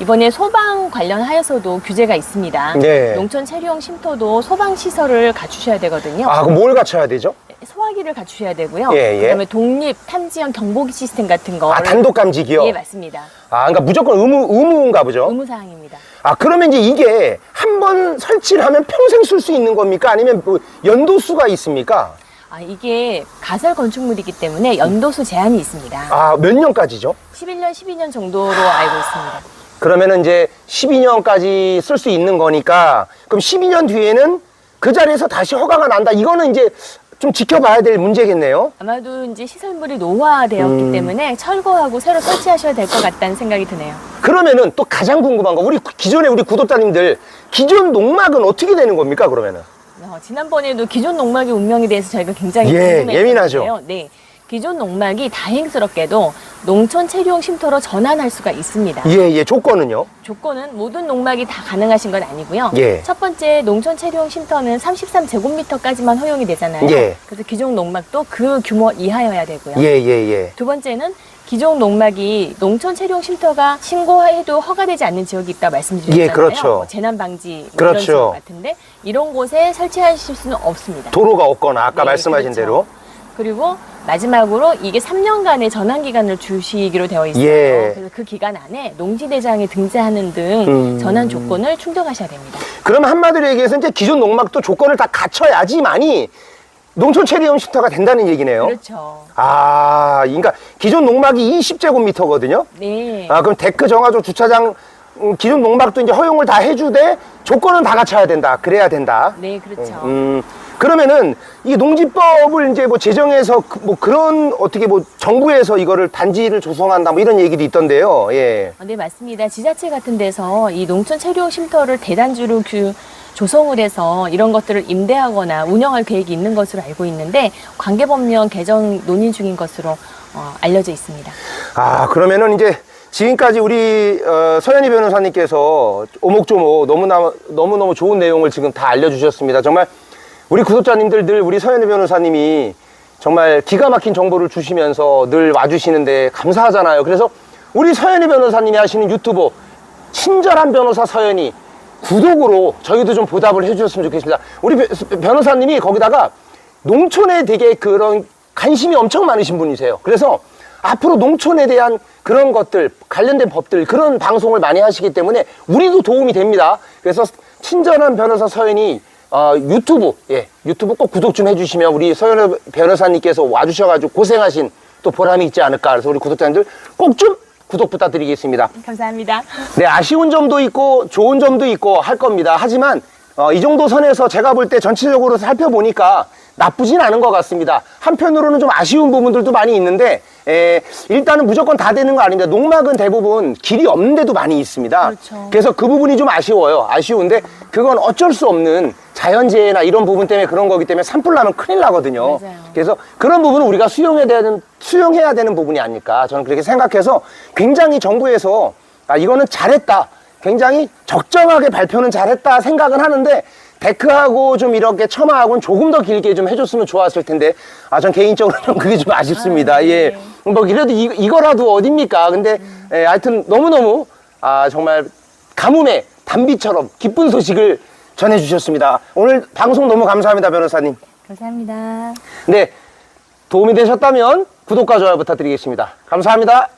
이번에 소방 관련하여서도 규제가 있습니다. 네. 농촌 체류용 쉼터도 소방 시설을 갖추셔야 되거든요. 아, 그럼 뭘 갖춰야 되죠? 소화기를 갖추셔야 되고요. 예, 예. 그다음에 독립 탐지형 경보기 시스템 같은 거. 아, 단독 감지기요? 예, 맞습니다. 아, 그러니까 무조건 의무, 의무인가 보죠? 의무 사항입니다. 아, 그러면 이제 이게 한 번 설치를 하면 평생 쓸 수 있는 겁니까? 아니면 뭐 연도수가 있습니까? 아, 이게 가설 건축물이기 때문에 연도수 제한이 있습니다. 아, 몇 년까지죠? 11년, 12년 정도로 알고 있습니다. 그러면은 이제 12년까지 쓸 수 있는 거니까 그럼 12년 뒤에는 그 자리에서 다시 허가가 난다. 이거는 이제 좀 지켜봐야 될 문제겠네요. 아마도 이제 시설물이 노후화되었기 음. 때문에 철거하고 새로 설치하셔야 될 것 같다는 생각이 드네요. 그러면은 또 가장 궁금한 거 우리 기존에 우리 구독자님들 기존 농막은 어떻게 되는 겁니까? 그러면은 어, 지난번에도 기존 농막의 운명에 대해서 저희가 굉장히 예, 궁금했는데요. 예민하죠. 네. 기존 농막이 다행스럽게도 농촌 체류용 쉼터로 전환할 수가 있습니다. 예, 예, 조건은요? 조건은 모든 농막이 다 가능하신 건 아니고요. 예. 첫 번째 농촌 체류용 쉼터는 33제곱미터까지만 허용이 되잖아요. 예. 그래서 기존 농막도 그 규모 이하여야 되고요. 예, 예, 예. 두 번째는 기존 농막이 농촌 체류용 쉼터가 신고해도 허가되지 않는 지역이 있다 말씀드렸잖아요. 예, 그렇죠. 뭐 재난 방지 뭐 그렇죠. 이런 지역 같은데 이런 곳에 설치하실 수는 없습니다. 도로가 없거나 아까 네, 말씀하신 그렇죠. 대로 그리고 마지막으로 이게 3년간의 전환 기간을 주시기로 되어 있어요. 예. 그래서 그 기간 안에 농지 대장에 등재하는 등 음. 전환 조건을 충족하셔야 됩니다. 그러면 한마디로 얘기해서 이제 기존 농막도 조건을 다 갖춰야지만이 농촌 체리형 쉼터가 된다는 얘기네요. 그렇죠. 아, 그러니까 기존 농막이 20제곱미터거든요. 네. 아, 그럼 데크 정화조 주차장 음, 기존 농막도 이제 허용을 다 해주되 조건은 다 갖춰야 된다. 그래야 된다. 네, 그렇죠. 음, 그러면은 이 농지법을 이제 뭐 제정해서 그- 뭐 그런 어떻게 뭐 정부에서 이거를 단지를 조성한다 뭐 이런 얘기도 있던데요. 예. 어, 네, 맞습니다. 지자체 같은 데서 이 농촌 체류용 쉼터를 대단지로 그 조성을 해서 이런 것들을 임대하거나 운영할 계획이 있는 것으로 알고 있는데 관계법령 개정 논의 중인 것으로 어, 알려져 있습니다. 아, 그러면은 이제 지금까지 우리 어, 서현희 변호사님께서 오목조목 너무나 너무너무 좋은 내용을 지금 다 알려주셨습니다. 정말 우리 구독자님들 늘 우리 서현희 변호사님이 정말 기가 막힌 정보를 주시면서 늘 와주시는데 감사하잖아요. 그래서 우리 서현희 변호사님이 하시는 유튜브 친절한 변호사 서현이 구독으로 저희도 좀 보답을 해주셨으면 좋겠습니다. 우리 변- 변호사님이 거기다가 농촌에 되게 그런 관심이 엄청 많으신 분이세요. 그래서 앞으로 농촌에 대한 그런 것들, 관련된 법들, 그런 방송을 많이 하시기 때문에 우리도 도움이 됩니다. 그래서 친절한 변호사 서현이 어, 유튜브, 예, 유튜브 꼭 구독 좀 해주시면 우리 서현 변호사님께서 와주셔가지고 고생하신 또 보람이 있지 않을까. 그래서 우리 구독자님들 꼭 좀 구독 부탁드리겠습니다. 감사합니다. 네, 아쉬운 점도 있고 좋은 점도 있고 할 겁니다. 하지만 어, 이 정도 선에서 제가 볼 때 전체적으로 살펴보니까 나쁘진 않은 것 같습니다. 한편으로는 좀 아쉬운 부분들도 많이 있는데 에, 일단은 무조건 다 되는 거 아닙니다. 농막은 대부분 길이 없는 데도 많이 있습니다. 그렇죠. 그래서 그 부분이 좀 아쉬워요. 아쉬운데 그건 어쩔 수 없는 자연재해나 이런 부분 때문에 그런 거기 때문에 산불 나면 큰일 나거든요. 맞아요. 그래서 그런 부분은 우리가 수용해야 되는 수용해야 되는 부분이 아닐까 저는 그렇게 생각해서 굉장히 정부에서 아 이거는 잘했다. 굉장히 적정하게 발표는 잘했다 생각은 하는데 데크하고 좀 이렇게 첨화하고는 조금 더 길게 좀 해줬으면 좋았을 텐데 아 전 개인적으로 좀 그게 좀 아쉽습니다. 아, 네. 예. 뭐 그래도 이, 이거라도 어딥니까? 근데 예, 하여튼 너무너무 아 정말 가뭄에 단비처럼 기쁜 소식을 전해주셨습니다. 오늘 방송 너무 감사합니다, 변호사님. 감사합니다. 네, 도움이 되셨다면 구독과 좋아요 부탁드리겠습니다. 감사합니다.